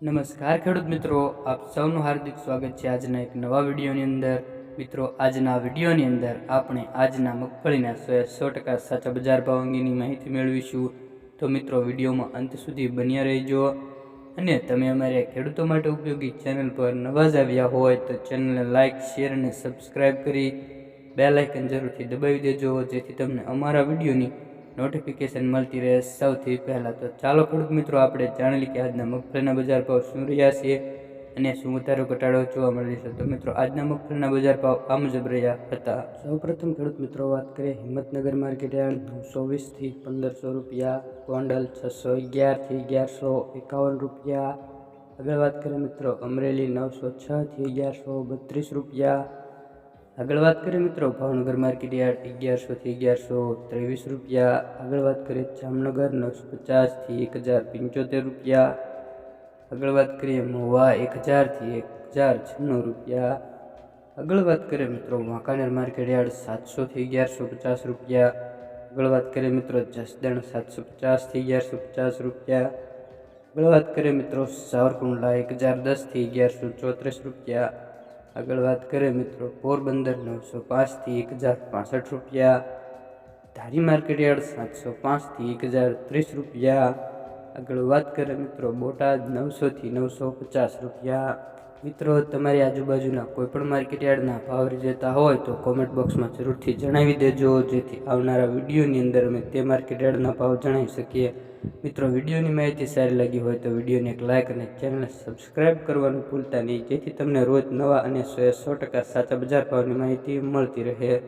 નમસ્કાર ખેડૂત મિત્રો, આપ સૌનું હાર્દિક સ્વાગત છે આજના એક નવા વિડીયોની અંદર. મિત્રો, આજના વિડીયોની અંદર આપણે આજના મગફળીના સો સો ટકા સાચા બજાર ભાવ અંગેની માહિતી મેળવીશું. તો મિત્રો, વિડીયોમાં અંત સુધી બન્યા રહેજો. અને તમે અમારે ખેડૂતો માટે ઉપયોગી ચેનલ પર નવા જ આવ્યા હોય તો ચેનલને લાઇક શેર અને સબસ્ક્રાઈબ કરી બે લાઇકન જરૂરથી દબાવી દેજો, જેથી તમને અમારા વિડીયોની નોટિફિકેશન મળતી રહે સૌથી પહેલાં તો. ચાલો ખેડૂત મિત્રો, આપણે જાણી કે આજના મગફળીના બજાર ભાવ શું રહ્યા છે અને શું વધારો ઘટાડો જોવા મળી છે. તો મિત્રો, આજના મગફળીના બજાર ભાવ આ મુજબ રહ્યા હતા. સૌપ્રથમ ખેડૂત મિત્રો, વાત કરીએ હિંમતનગર માર્કેટ યાર્ડ નવસો વીસથી પંદરસો રૂપિયા, ગોંડલ છસો અગિયારથી અગિયારસો એકાવન રૂપિયા. આગળ વાત કરીએ મિત્રો, અમરેલી નવસો છથી અગિયારસો બત્રીસ રૂપિયા આગળ વાત કરીએ મિત્રો, ભાવનગર માર્કેટ યાર્ડ અગિયારસોથી અગિયારસો ત્રેવીસ રૂપિયા. આગળ વાત કરીએ જામનગર નવસો પચાસથી એક હજાર પંચોતેર રૂપિયા. આગળ વાત કરીએ મહુવા એક હજારથી એક હજાર છન્નું રૂપિયા. આગળ વાત કરીએ મિત્રો, વાંકાનેર માર્કેટ યાર્ડ સાતસોથી અગિયારસો પચાસ રૂપિયા. આગળ વાત કરીએ મિત્રો, જસદણ સાતસો પચાસથી અગિયારસો પચાસ રૂપિયા. આગળ વાત કરીએ મિત્રો, સાવરકુંડલા એક હજાર દસથી અગિયારસો ચોત્રીસ રૂપિયા. આગળ વાત કરીએ મિત્રો, પોરબંદર નવસો પાંચથી એક હજાર પાસઠ રૂપિયા, ધારી માર્કેટ યાર્ડ સાતસો પાંચથી એક હજાર ત્રીસ રૂપિયા. આગળ વાત કરીએ મિત્રો, બોટાદ નવસોથી નવસો પચાસ રૂપિયા. મિત્રો, તમારી આજુબાજુના કોઈપણ માર્કેટ યાર્ડના ભાવ જતા હોય તો કોમેન્ટ બોક્સમાં જરૂરથી જણાવી દેજો. જેથી આવનારા વિડીયોની અંદર અમે તે માર્કેટ યાર્ડના ભાવ જણાવી શકીએ. મિત્રો, વિડીયોની માહિતી સારી લાગી હોય તો વિડીયોને એક લાઇક અને ચેનલને સબસ્ક્રાઇબ કરવાનું ભૂલતા નહીં. જેથી તમને રોજ નવા અને સો સો ટકા સાચા બજાર ભાવની માહિતી મળતી રહે.